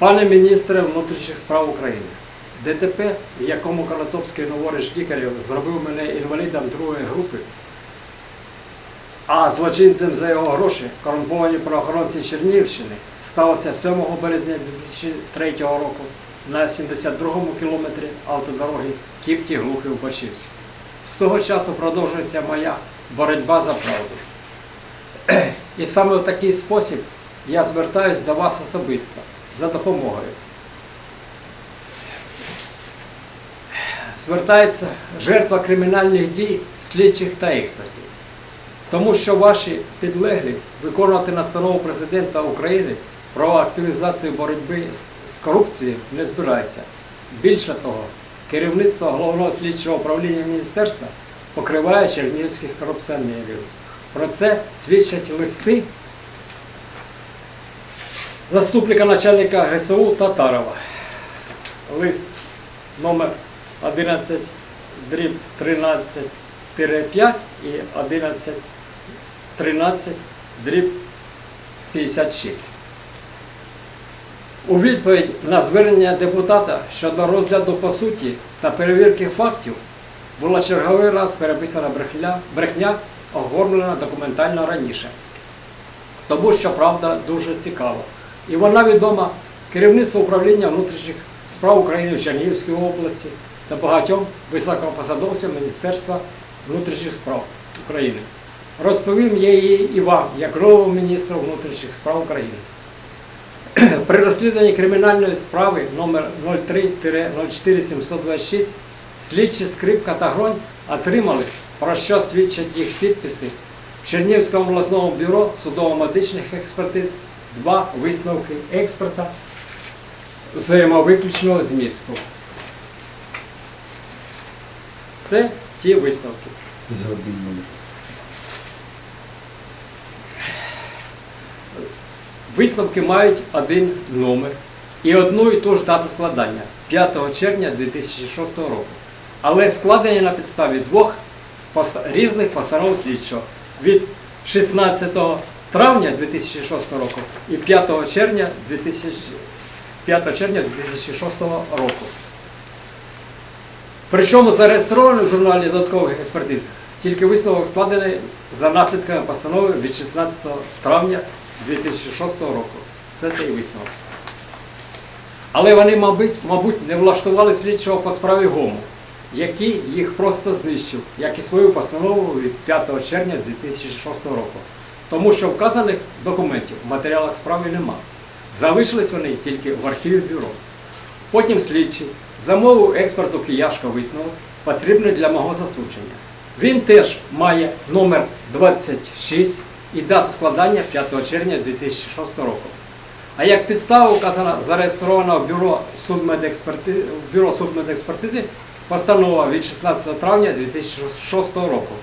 Пане міністре внутрішніх справ України, ДТП, в якому Конотопський новориш Дікарєв зробив мене інвалідом другої групи, а злочинцем за його гроші корумповані правоохоронці Чернігівщини сталося 7 березня 2003 року на 72-му кілометрі автодороги Кіпті Глухів Башівськ. З того часу продовжується моя боротьба за правду. І саме в такий спосіб я звертаюсь до вас особисто за допомогою. Звертається жертва кримінальних дій слідчих та експертів. Тому що ваші підлеглі виконувати настанову президента України про активізацію боротьби з- корупцією не збираються. Більше того, керівництво головного слідчого управління міністерства покриває чернігівських корупціонерів. Про це свідчать листи заступника начальника ГСУ Татарова. Лист номер 11 дріб 13 5 і 11 13 дріб 56. У відповідь на звернення депутата щодо розгляду по суті та перевірки фактів була черговий раз переписана брехня, брехня оформлена документально раніше. Тому що правда дуже цікава. І вона відома керівництву управління внутрішніх справ України в Чернігівській області та багатьом високопосадовцям Міністерства внутрішніх справ України. Розповім я її і вам, як новому міністру внутрішніх справ України. При розслідуванні кримінальної справи номер 03-04726 слідчі Скрипка та Гронь отримали, про що свідчать їх підписи в Чернігівському обласному бюро судово-медичних експертиз два висновки експерта взаємовиключного змісту. Це ті висновки. Мене. Висновки мають один номер і одну і ту ж дату складання 5 червня 2006 року. Але складені на підставі двох різних постанов слідчого від 16 травня 2006 року і 5 червня 2000 5 червня 2006 року. Причому зареєстрований в журналі додаткових експертиз тільки висновок складений за наслідками постанови від 16 травня 2006 року. Це той висновок. Але вони, мабуть, мабуть, не влаштували слідчого по справі Гому, який їх просто знищив, як і свою постанову від 5 червня 2006 року. Тому що вказаних документів в матеріалах справи нема. Залишились вони тільки в архіві бюро. Потім слідчий замовив експерту Кияшка висновок, потрібний для мого засудження. Він теж має номер 26 і дату складання 5 червня 2006 року. А як підстава вказана зареєстрована в бюро судмедекспертизи, в бюро судмедекспертизи постанова від 16 травня 2006 року.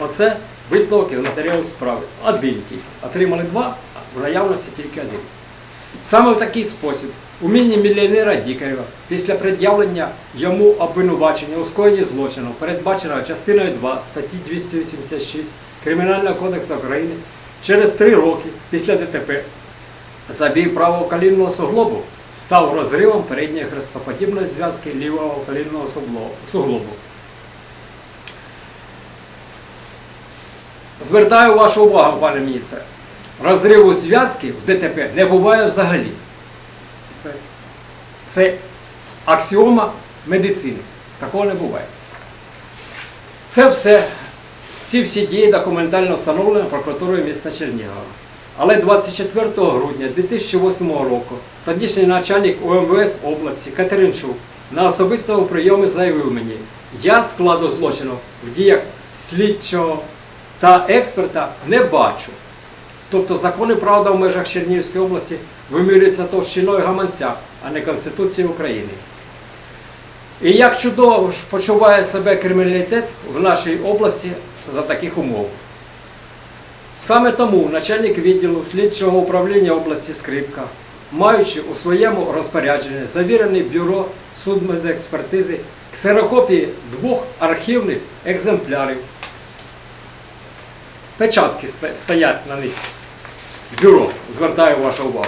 Оце висновок із матеріалу справи. Один тільки. Отримали два, а в наявності тільки один. Саме в такий спосіб уміння мільйонера Дікарєва після пред'явлення йому обвинувачення у скоєнні злочину, передбаченого частиною 2 статті 286 Кримінального кодексу України, через три роки після ДТП забій правого колінного суглобу став розривом передньої хрестоподібної зв'язки лівого колінного суглобу. Звертаю вашу увагу, пане міністре. Розриву зв'язки в ДТП не буває взагалі. Це, це аксіома медицини. Такого не буває. Це все, ці всі дії документально встановлені прокуратурою міста Чернігова. Але 24 грудня 2008 року тодішній начальник УМВС області Катеринчук на особистому прийомі заявив мені, я складу злочину в діях слідчого та експерта не бачу. Тобто закони правда в межах Чернігівської області вимірюються товщиною гаманця, а не Конституцією України. І як чудово почуває себе криміналітет в нашій області за таких умов. Саме тому начальник відділу слідчого управління області Скрипка, маючи у своєму розпорядженні завірений бюро судмедекспертизи ксерокопії двох архівних екземплярів, Печатки стоять на них. Бюро. Звертаю вашу увагу.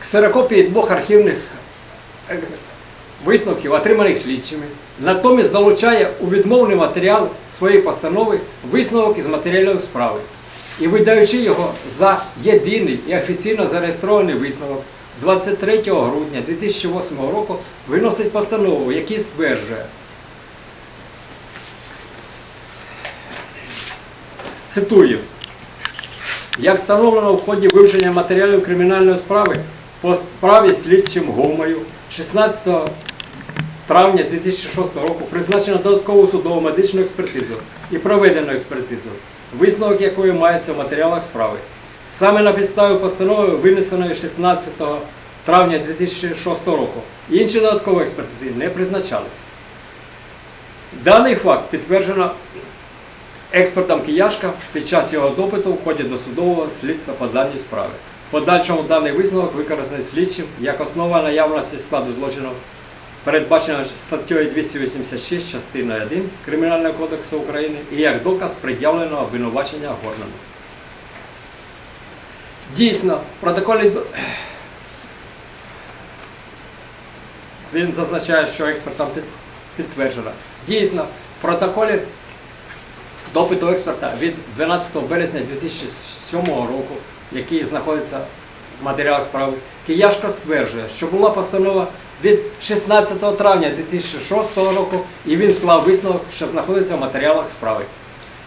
Ксерокопії двох архівних е, висновків, отриманих слідчими, натомість залучає у відмовний матеріал своєї постанови висновок із матеріальної справи і видаючи його за єдиний і офіційно зареєстрований висновок 23 грудня 2008 року, виносить постанову, який стверджує. Цитую, як встановлено в ході вивчення матеріалів кримінальної справи по справі слідчим Гомою 16 травня 2006 року призначено додаткову судову медичну експертизу і проведено експертизу, висновок якої мається в матеріалах справи. Саме на підставі постанови, винесеної 16 травня 2006 року, інші додаткові експертизи не призначались. Даний факт підтверджено експертом Кияшка під час його допиту в ході досудового слідства по даній справі. Подальшому даний висновок використаний слідчим як основа наявності складу злочину, передбачено статтею 286 частиною 1 Кримінального кодексу України і як доказ пред'явленого обвинувачення Горному. Дійсно, в протоколі він зазначає, що експертам підтверджено. Дійсно, в протоколі допиту експерта від 12 березня 2007 року, який знаходиться в матеріалах справи, Кияшко стверджує, що була постанова від 16 травня 2006 року, і він склав висновок, що знаходиться в матеріалах справи.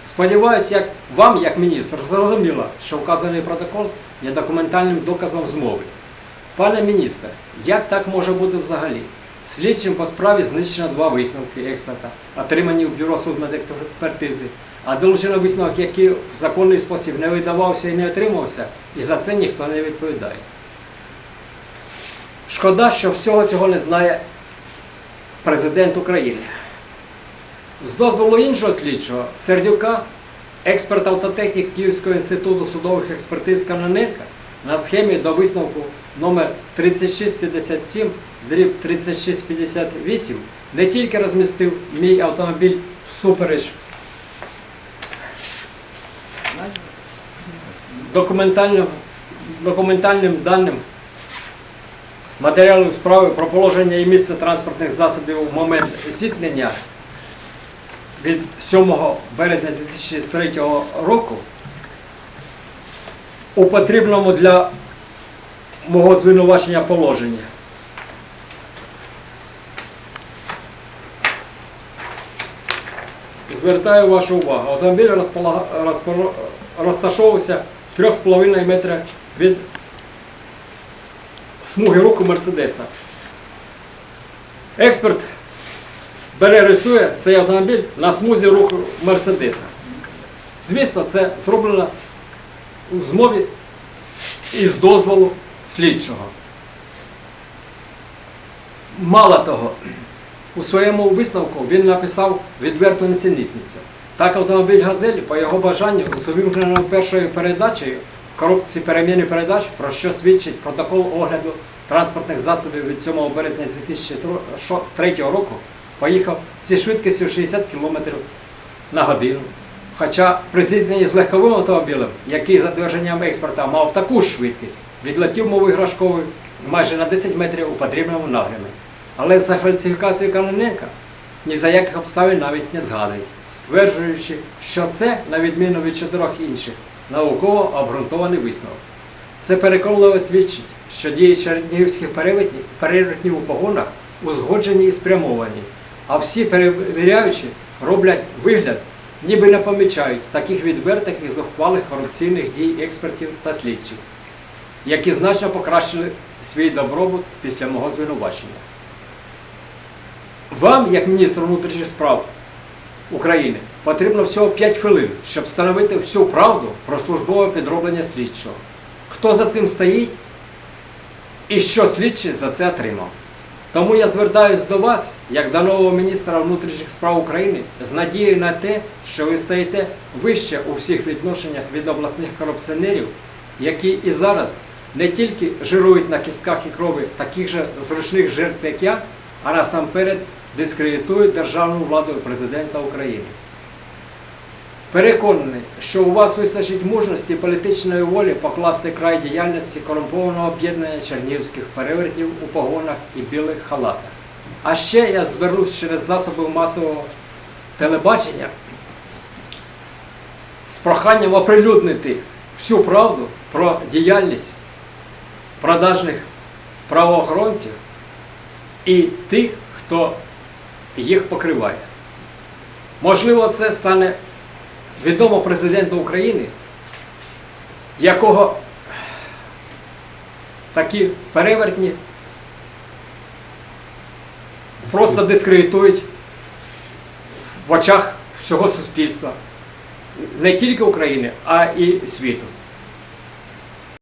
Сподіваюся, як вам, як міністр, зрозуміло, що вказаний протокол є документальним доказом змови. Пане міністре, як так може бути взагалі? Слідчим по справі знищено два висновки експерта, отримані в бюро судмедекспертизи, а долучено висновок, який в законний спосіб не видавався і не отримався, і за це ніхто не відповідає. Шкода, що всього цього не знає президент України. З дозволу іншого слідчого Сердюка, експерт автотехнік Київського інституту судових експертиз Каноненка, на схемі до висновку номер 3657 дріб 3658 не тільки розмістив мій автомобіль всупереч документальним, документальним даним матеріалів справи про положення і місце транспортних засобів у момент зіткнення від 7 березня 2003 року у потрібному для мого звинувачення положенні. Звертаю вашу увагу. Автомобіль розполага- розташовувався 3,5 метра від смуги руху Мерседеса. Експерт бере рисує цей автомобіль на смузі руху Мерседеса. Звісно, це зроблено у змові і з дозволу слідчого. Мало того, у своєму висновку він написав відверту несенітницю. Так автомобіль Газель, по його бажанню, у увімкненому першою передачею в коробці переміни передач, про що свідчить протокол огляду транспортних засобів від 7 березня 2003 року, поїхав зі швидкістю 60 км на годину. Хоча при зіткненні з легковим автомобілем, який за твердженням експерта мав таку ж швидкість, відлетів мов іграшковий майже на 10 метрів у потрібному напрямі. Але за фальсифікацію Каноненка ні за яких обставин навіть не згадує, стверджуючи, що це, на відміну від чотирьох інших, науково обґрунтований висновок. Це переконливо свідчить, що дії чернігівських перевертнів, у погонах узгоджені і спрямовані, а всі перевіряючі роблять вигляд, ніби не помічають таких відвертих і зухвалих корупційних дій експертів та слідчих, які значно покращили свій добробут після мого звинувачення. Вам, як міністру внутрішніх справ України, потрібно всього 5 хвилин, щоб встановити всю правду про службове підроблення слідчого. Хто за цим стоїть і що слідчий за це отримав. Тому я звертаюся до вас, як до нового міністра внутрішніх справ України, з надією на те, що ви стоїте вище у всіх відношеннях від обласних корупціонерів, які і зараз не тільки жирують на кістках і крові таких же зручних жертв, як я, а насамперед дискредитують державну владу президента України. Переконаний, що у вас вистачить мужності політичної волі покласти край діяльності корумпованого об'єднання чернігівських перевертнів у погонах і білих халатах. А ще я звернусь через засоби масового телебачення з проханням оприлюднити всю правду про діяльність продажних правоохоронців і тих, хто їх покриває. Можливо, це стане відомо президенту України, якого такі перевертні просто дискредитують в очах всього суспільства, не тільки України, а і світу.